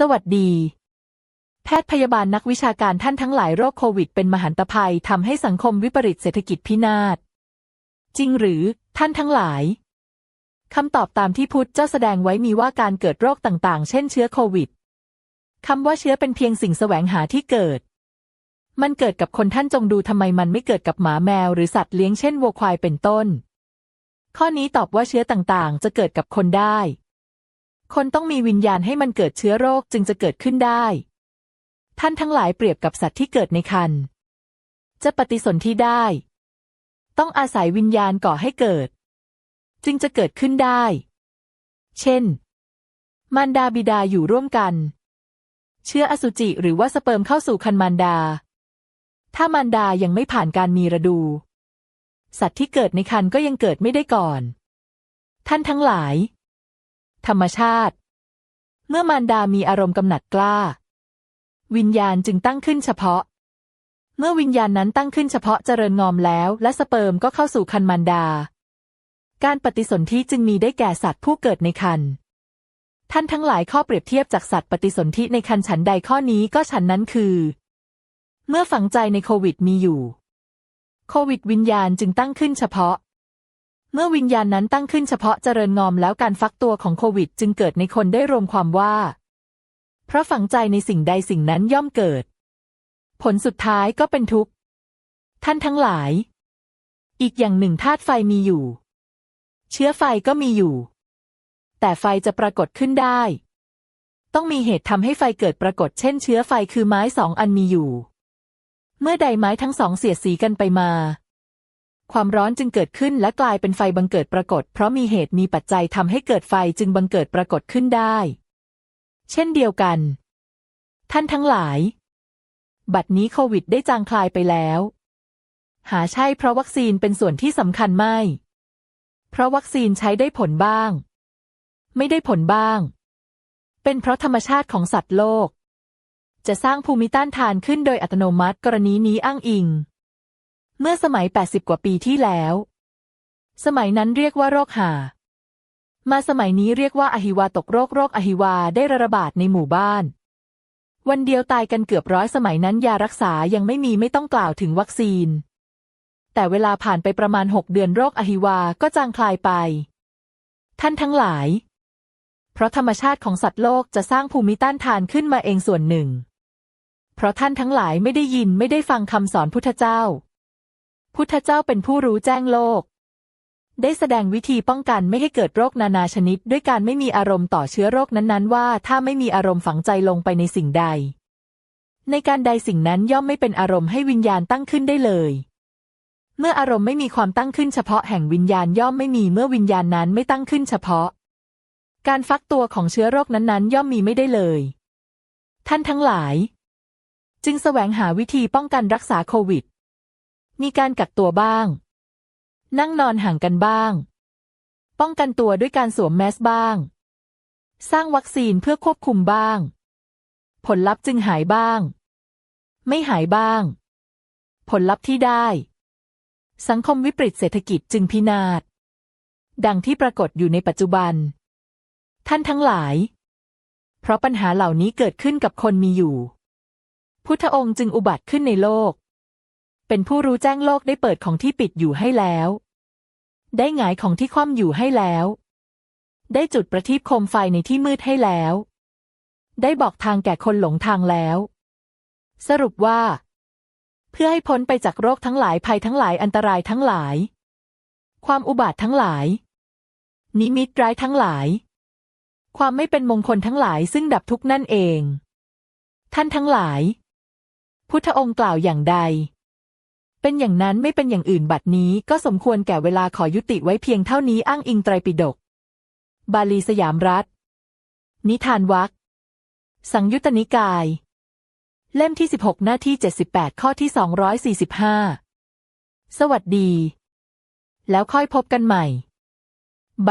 สวัสดี แพทย์พยาบาลนักวิชาการท่านทั้งหลายโรคโควิดเป็นมหันตภัยทำให้สังคมวิปริตเศรษฐกิจพินาศ จริงหรือท่านทั้งหลายคำตอบตามที่พุทธเจ้าแสดงไว้มีว่าการเกิดโรคต่างๆ เช่นเชื้อโควิดคำว่าเชื้อเป็นเพียงสิ่งแสวงหาที่เกิด มันเกิดกับคนท่านจงดูทำไมมันไม่เกิดกับหมาแมวหรือสัตว์เลี้ยงเช่นวัวควายเป็นต้น ข้อนี้ตอบว่าเชื้อต่างๆ จะเกิดกับคนได้ คนต้องมีวิญญาณให้มันเกิดเชื้อโรคจึงจะเกิดขึ้นได้ ท่านทั้งหลายเปรียบกับสัตว์ที่เกิดในครรภ์จะปฏิสนธิได้ ต้องอาศัยวิญญาณก่อให้เกิด จึงจะเกิดขึ้นได้ เช่น มารดาบิดาอยู่ร่วมกัน เชื้ออสุจิหรือว่าสเปิร์มเข้าสู่คันมารดา ถ้ามารดายังไม่ผ่านการมีระดู สัตว์ที่เกิดในครรภ์ก็ยังเกิดไม่ได้ก่อน ท่านทั้งหลาย ธรรมชาติ เมื่อมารดามีอารมณ์กำหนัดกล้า วิญญาณจึงตั้งขึ้นเฉพาะ เมื่อวิญญาณนั้นตั้งขึ้นเฉพาะเจริญงอมแล้ว และสเปิร์มก็เข้าสู่คันมารดา การปฏิสนธิจึงมีได้แก่สัตว์ผู้เกิดในคันท่านทั้งหลายข้อเปรียบเทียบจากสัตว์ปฏิสนธิในคันฉันใดข้อนี้ก็ฉันนั้นคือ เมื่อฝังใจในโควิดมีอยู่ โควิดวิญญาณจึงตั้งขึ้นเฉพาะ เมื่อวิญญาณนั้นตั้งขึ้นเฉพาะเจริญงอมแล้วการฟักตัวของโควิด จึงเกิดในคนได้รวมความว่า เพราะฝังใจในสิ่งใดสิ่งนั้นย่อมเกิด ผลสุดท้ายก็เป็นทุกข์ ท่านทั้งหลาย อีกอย่างหนึ่งธาตุไฟมีอยู่ เชื้อไฟก็มีอยู่ แต่ไฟจะปรากฏขึ้นได้ ต้องมีเหตุทำให้ไฟเกิดปรากฏเช่นเชื้อไฟคือไม้สองอันมีอยู่ เมื่อใดไม้ทั้งสองเสียดสีกันไปมา ความร้อนจึงเกิดขึ้นและกลายเป็นไฟบังเกิดปรากฏ เพราะมีเหตุมีปัจจัยทำให้เกิดไฟจึงบังเกิดปรากฏขึ้นได้ เช่นเดียวกัน ท่านทั้งหลาย บัดนี้โควิดได้จางคลายไปแล้ว หาใช่เพราะวัคซีนเป็นส่วนที่สำคัญไม่ เพราะวัคซีนใช้ได้ผลบ้าง ไม่ได้ผลบ้าง เป็นเพราะธรรมชาติของสัตว์โลก จะสร้างภูมิต้านทานขึ้นโดยอัตโนมัติกรณีนี้อ้างอิง เมื่อสมัย 80 กว่าปีที่แล้ว สมัยนั้นเรียกว่าโรคหา มาสมัยนี้เรียกว่าอหิวาตกโรคโรคอหิวาได้ระบาดในหมู่บ้าน วันเดียวตายกันเกือบร้อยสมัยนั้นยารักษายังไม่มีไม่ต้องกล่าวถึงวัคซีน แต่เวลาผ่านไปประมาณหกเดือนโรคอหิวาก็จางคลายไป ท่านทั้งหลาย เพราะธรรมชาติของสัตว์โลกจะสร้างภูมิต้านทานขึ้นมาเองส่วนหนึ่ง เพราะท่านทั้งหลายไม่ได้ยินไม่ได้ฟังคำสอนพุทธเจ้า พุทธเจ้าเป็นผู้รู้แจ้งโลก ได้แสดงวิธีป้องกันไม่ให้เกิดโรคนานาชนิด ด้วยการไม่มีอารมณ์ต่อเชื้อโรคนั้นๆ ว่า ถ้าไม่มีอารมณ์ฝังใจลงไปในสิ่งใด ในการใดสิ่งนั้นย่อมไม่เป็นอารมณ์ให้วิญญาณตั้งขึ้นได้เลยเมื่ออารมณ์ไม่มีความตั้งขึ้นเฉพาะแห่งวิญญาณย่อมไม่มีเมื่อวิญญาณนั้นไม่ตั้งขึ้นเฉพาะ การฟักตัวของเชื้อโรคนั้นๆ ย่อมมีไม่ได้เลย ท่านทั้งหลาย จึงแสวงหาวิธีป้องกันรักษาโควิด มีการกักตัวบ้าง นั่งนอนห่างกันบ้าง ป้องกันตัวด้วยการสวมแมสบ้าง สร้างวัคซีนเพื่อควบคุมบ้าง ผลลัพธ์จึงหายบ้าง ไม่หายบ้าง ผลลัพธ์ที่ได้ สังคมวิปริตเศรษฐกิจจึงพินาศ ดังที่ปรากฏอยู่ในปัจจุบัน ท่านทั้งหลาย เพราะปัญหาเหล่านี้เกิดขึ้นกับคนมีอยู่ พุทธองค์จึงอุบัติขึ้นในโลก เป็นผู้รู้แจ้งโลกได้เปิดของที่ปิดอยู่ให้แล้ว ได้หงายของที่คว่ำอยู่ให้แล้ว ได้จุดประทีปโคมไฟในที่มืดให้แล้ว ได้บอกทางแก่คนหลงทางแล้ว สรุปว่า เพื่อให้พ้นไปจากโรคทั้งหลายภัยทั้งหลายอันตรายทั้งหลาย ความอุบาททั้งหลาย นิมิตร้ายทั้งหลาย ความไม่เป็นมงคลทั้งหลายซึ่งดับทุกนั่นเอง ท่านทั้งหลาย พุทธองค์กล่าวอย่างใด เป็นอย่างนั้นไม่เป็นอย่างอื่นบัดนี้ก็สมควรแก่เวลาขอยุติไว้เพียงเท่านี้อ้างอิงไตรปิฎกบาลีสยามรัฐ นิทานวักสังยุตตนิกาย เล่มที่ 16 หน้าที่ 78 ข้อที่ 245 สวัสดี แล้วค่อยพบกันใหม่ใบ